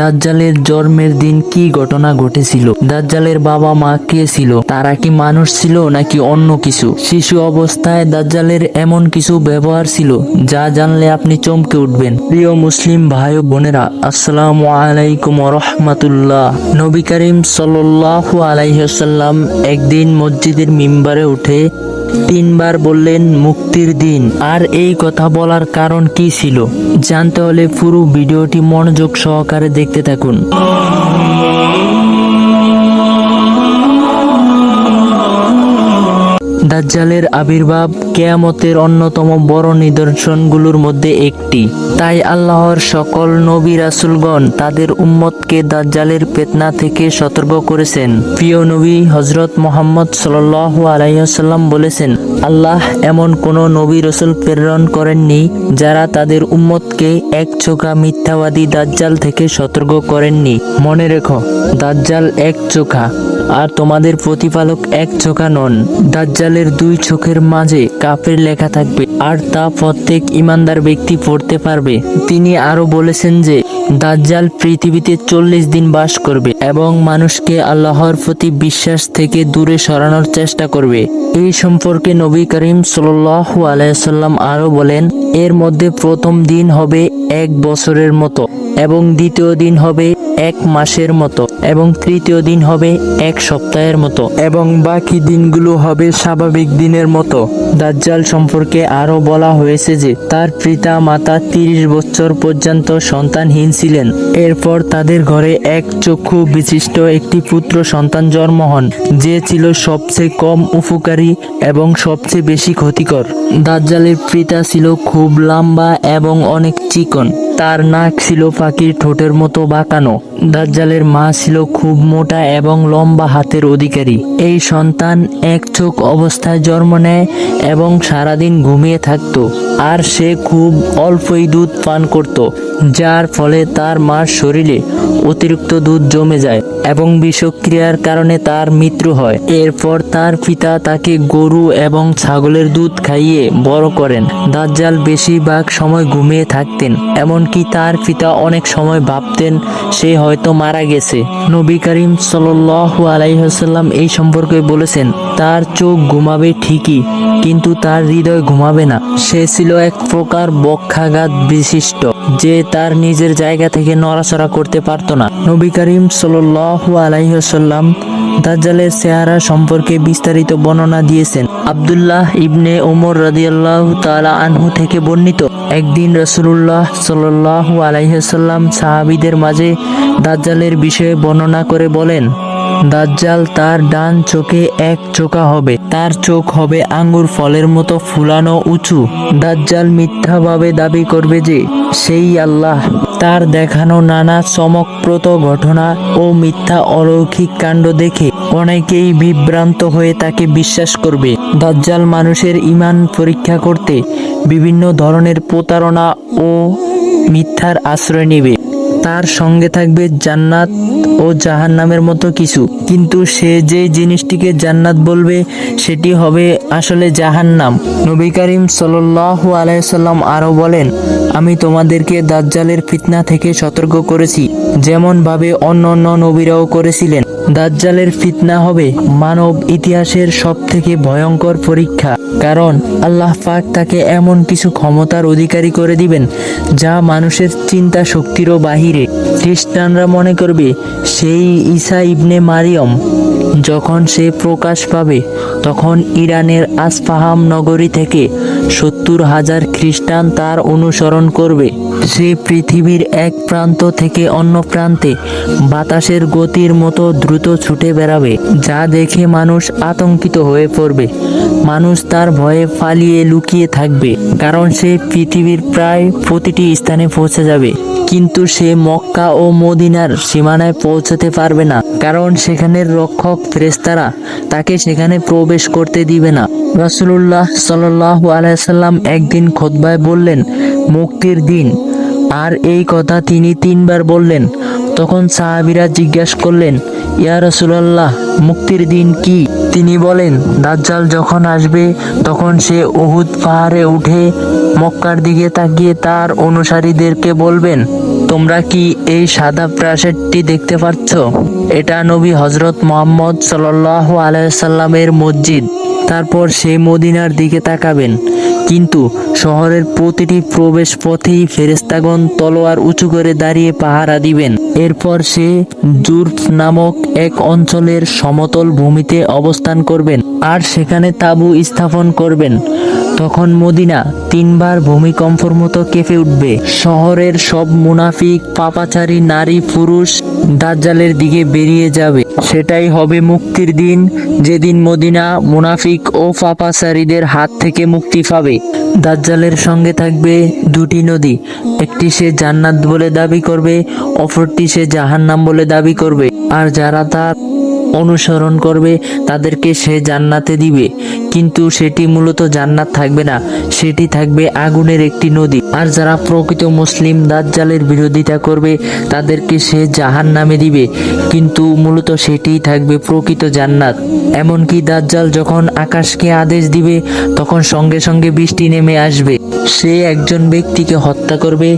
দাজ্জালের জন্মের দিন কি ঘটনা ঘটেছিল? দাজ্জালের বাবা মা কে ছিল? তারা কি মানুষ ছিল নাকি অন্য কিছু? শিশু অবস্থায় দাজ্জালের এমন কিছু ব্যবহার ছিল যা জানলে আপনি চমকে উঠবেন। প্রিয় মুসলিম ভাই বোনেরা, আসসালাম আলাইকুম রহমাতুল্লাহ। নবী করিম সাল্লাল্লাহু আলাইহাল্লাম একদিন মসজিদের মিম্বারে উঠে তিনবার বললেন, মুক্তির দিন। আর এই কথা বলার কারণ কি ছিল? জানতে হলে পুরো ভিডিওটি মনোযোগ সহকারে দেখতে থাকুন। দাজ্জালের আবির্ভাব কেয়ামতের অন্যতম বড় নিদর্শনগুলোর মধ্যে একটি। তাই আল্লাহর সকল নবী রাসুলগণ তাদের উম্মতকে দাজ্জালের পেতনা থেকে সতর্ক করেছেন। প্রিয় নবী হজরত মোহাম্মদ সাল্লাল্লাহু আলাইসাল্লাম বলেছেন, আল্লাহ এমন কোনো নবী রসুল প্রেরণ করেননি যারা তাদের উম্মতকে এক চোখা মিথ্যাবাদী দাজ্জাল থেকে সতর্ক করেননি। মনে রেখো, দাজ্জাল এক চোখা। আর তোমাদের প্রতিপালক এক চোখা নন। দাজ্জালের দুই চোখের মাঝে কাপের লেখা থাকবে, আর তা প্রত্যেক ইমানদার ব্যক্তি পড়তে পারবে। তিনি আরও বলেছেন যে, দাজ্জাল পৃথিবীতে চল্লিশ দিন বাস করবে এবং মানুষকে আল্লাহর প্রতি বিশ্বাস থেকে দূরে সরানোর চেষ্টা করবে। এই সম্পর্কে নবী করিম সাল্লাল্লাহু আলাইসাল্লাম আরও বলেন, এর মধ্যে প্রথম দিন হবে এক বছরের মতো এবং দ্বিতীয় দিন হবে এক মাসের মতো এবং তৃতীয় দিন হবে এক সপ্তাহের মতো এবং বাকি দিনগুলো হবে স্বাভাবিক দিনের মতো। দাজ্জাল সম্পর্কে আরও বলা হয়েছে যে, তার পিতা মাতা তিরিশ বছর পর্যন্ত সন্তানহীন ছিলেন। এরপর তাদের ঘরে এক চক্ষু বিশিষ্ট একটি পুত্র সন্তান জন্ম হন, যে ছিল সবচেয়ে কম উপকারী এবং সবচেয়ে বেশি ক্ষতিকর। দাজ্জালের পিতা ছিল খুব লম্বা এবং অনেক চিকন। তার নাক ছিল পাখির ঠোঁটের মতো বাঁকানো। দাজ্জালের মা ছিল খুব মোটা এবং লম্বা হাতের অধিকারী। এই সন্তান এক চোখ অবস্থায় জন্ম নেয় এবং সারাদিন ঘুমিয়ে থাকত। আর সে খুব অল্পই দুধ পান করত। যার ফলে তার মার শরীরে অতিরিক্ত দুধ জমে যায় এবং বিষক্রিয়ার কারণে তার মৃত্যু হয়। এরপর তার পিতা তাকে গরু এবং ছাগলের দুধ খাইয়ে বড় করেন। দাজ্জাল বেশিরভাগ সময় ঘুমিয়ে থাকতেন, এমনকি তার পিতা অনেক সময় ভাবতেন সে হয়তো মারা গেছে। নবী করিম সাল্লাল্লাহু আলাইহাল্লাম এই সম্পর্কে বলেছেন, তার চোখ ঘুমাবে ঠিকই, কিন্তু তার হৃদয় ঘুমাবে না। সে ছিল এক প্রকার বক্ষাঘাত বিশিষ্ট। যে তার নিজের জায়গা থেকে নড়াচড়া করতে পারত না। নবী করিম সাল্লাল্লাহু আলাইহাল্লাম দাজ্জালের চেহারা সম্পর্কে বিস্তারিত বর্ণনা দিয়েছেন। আব্দুল্লাহ ইবনে ওমর রাদিয়াল্লাহু তালা আনহু থেকে বর্ণিত, একদিন রাসূলুল্লাহ সাল্লাল্লাহু আলাইহাল্লাম সাহাবীদের মাঝে দাজ্জালের বিষয়ে বর্ণনা করে বলেন, দাজ্জাল তার ডান চোখে এক চোখা হবে। তার চোখ হবে আঙ্গুর ফলের মতো ফুলানো উঁচু। দাজ্জাল মিথ্যাভাবে দাবি করবে যে, সেই আল্লাহ। তার দেখানো নানা চমকপ্রদ ঘটনা ও মিথ্যা অলৌকিক কাণ্ড দেখে অনেকেই বিভ্রান্ত হয়ে তাকে বিশ্বাস করবে। দাজ্জাল মানুষের ইমান পরীক্ষা করতে বিভিন্ন ধরনের প্রতারণা ও মিথ্যার আশ্রয় নেবে। তার সঙ্গে থাকবে জান্নাত ও জাহান্নামের মতো কিছু। কিন্তু সে যে জিনিসটিকে জান্নাত বলবে, সেটি হবে আসলে জাহান্নাম। নবী করিম সাল্লাল্লাহু আলাইসাল্লাম আরও বলেন, আমি তোমাদেরকে দাজ্জালের ফিতনা থেকে সতর্ক করেছি যেমন ভাবে অন্য অন্য নবীরাও করেছিলেন। দাজ্জালের ফিতনা হবে মানব ইতিহাসের সব থেকে ভয়ঙ্কর পরীক্ষা, কারণ আল্লাহ পাক তাকে এমন কিছু ক্ষমতার অধিকারী করে দিবেন, যা মানুষের চিন্তা শক্তিরও বাহিরে। খ্রিস্টানরা মনে করবে, সেই ঈসা ইবনে মারিয়ম। যখন সে প্রকাশ পাবে, তখন ইরানের আসফাহাম নগরী থেকে সত্তর হাজার খ্রিস্টান তার অনুসরণ করবে। সে পৃথিবীর এক প্রান্ত থেকে অন্য প্রান্তে বাতাসের গতির মতো দ্রুত ছুটে বেড়াবে, যা দেখে মানুষ আতঙ্কিত হয়ে পড়বে। মানুষ তার ভয়ে পালিয়ে লুকিয়ে থাকবে, কারণ সে পৃথিবীর প্রায় প্রতিটি স্থানে পৌঁছে যাবে। কিন্তু সে মক্কা ও মদিনার সীমানায় পৌঁছতে পারবে না। কারণ সেখানের রক্ষক ফেরেস্তারা তাকে সেখানে প্রবেশ করতে দিবে না। রাসুলুল্লাহ সাল্লাহ আলাইসাল্লাম একদিন খোদবায় বললেন, মুক্তির দিন। আর এই কথা তিনি তিনবার বললেন। তখন সাহাবিরা জিজ্ঞাসা করলেন, ইয়া রসুলাল্লাহ, মুক্তির দিন কি? তিনি বলেন, দাজ্জাল যখন আসবে, তখন সে উহুদ পাহাড়ে উঠে মক্কার দিকে তাকিয়ে তার অনুসারীদেরকে বলবেন তোমরা কি এই সাদা প্রাসাদটি দেখতে পাচ্ছ? এটা নবী হজরত মোহাম্মদ সাল্লাহ আলাইসাল্লামের মসজিদ। তারপর সেই মদিনার দিকে তাকাবেন। কিন্তু শহরের প্রতিটি প্রবেশ পথেই ফেরেস্তাগণ তলোয়ার উঁচু করে দাঁড়িয়ে পাহারা দিবেন। এরপর সে জুর্ফ নামক এক অঞ্চলের সমতল ভূমিতে অবস্থান করবেন আর সেখানে তাঁবু স্থাপন করবেন। তখন মদিনা তিনবার ভূমিকম্পর মতো কেঁপে উঠবে। শহরের সব মুনাফিক, পাপাচারী, নারী, পুরুষ দাজ্জালের দিকে বেরিয়ে যাবে। সেটাই হবে মুক্তির দিন। যেদিন মদিনা মুনাফিক ও পাপাচারীদের হাত থেকে মুক্তি পাবে। দাজ্জালের সঙ্গে থাকবে দুটি নদী। একটি সে জান্নাত বলে দাবি করবে, অপরটি সে জাহান্নাম বলে দাবি করবে। আর যারা তার অনুসরণ করবে, তাদেরকে সে জান্নাতে দিবে। কিন্তু সেটি মূলত জান্নাত থাকবে না, সেটি থাকবে আগুনের একটি নদী। আর যারা প্রকৃত মুসলিম দাজ্জালের বিরোধিতা করবে, তাদেরকে সে জাহান নামে দিবে। কিন্তু মূলত সেটিই থাকবে প্রকৃত জান্নাত। এমনকি দাজ্জাল যখন আকাশকে আদেশ দিবে, তখন সঙ্গে সঙ্গে বৃষ্টি নেমে আসবে। সে একজন ব্যক্তিকে হত্যা করবে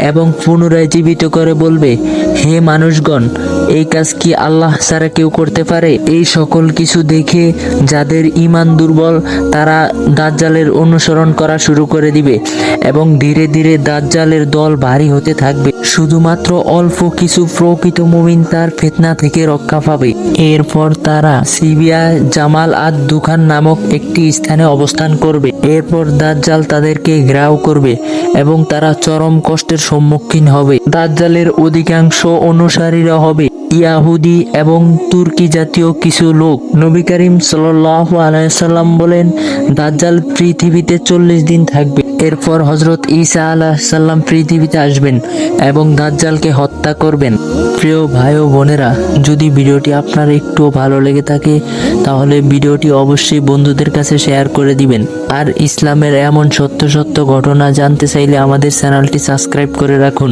এবং পুনরায় জীবিত করে বলবে, হে মানুষগণ, এই কাজ কি আল্লাহ ছাড়া কেউ করতে পারে এই সকল কিছু দেখে যাদের ইমান দুর্বল, তারা দাজ্জালের অনুসরণ করা শুরু করে দিবে এবং ধীরে ধীরে দাজ্জালের দল ভারী হতে থাকবে। শুধুমাত্র অল্প কিছু প্রকৃত মুমিন তার ফেতনা থেকে রক্ষা পাবে। এরপর তারা সিবিয়া জামাল আদ দুখান নামক একটি স্থানে অবস্থান করবে। এরপর দাজ্জাল তাদেরকে ঘেরাও করবে এবং তারা চরম কষ্টের সম্মুখীন হবে। দাজ্জালের অধিকাংশ অনুসারীরা হবে ইয়াহুদি এবং তুর্কি জাতীয় কিছু লোক। নবী করিম সাল্লাহ আলাইসাল্লাম বলেন, দাজ্জাল পৃথিবীতে চল্লিশ দিন থাকবে। এরপর হজরত ঈসা আলাহিসাল্লাম পৃথিবীতে আসবেন এবং দাজ্জালকে হত্যা করবেন। প্রিয় ভাই ও বোনেরা, যদি ভিডিওটি আপনার একটু ভালো লেগে থাকে, তাহলে ভিডিওটি অবশ্যই বন্ধুদের কাছে শেয়ার করে দিবেন। আর ইসলামের এমন সত্য সত্য ঘটনা জানতে চাইলে আমাদের চ্যানেলটি সাবস্ক্রাইব করে রাখুন।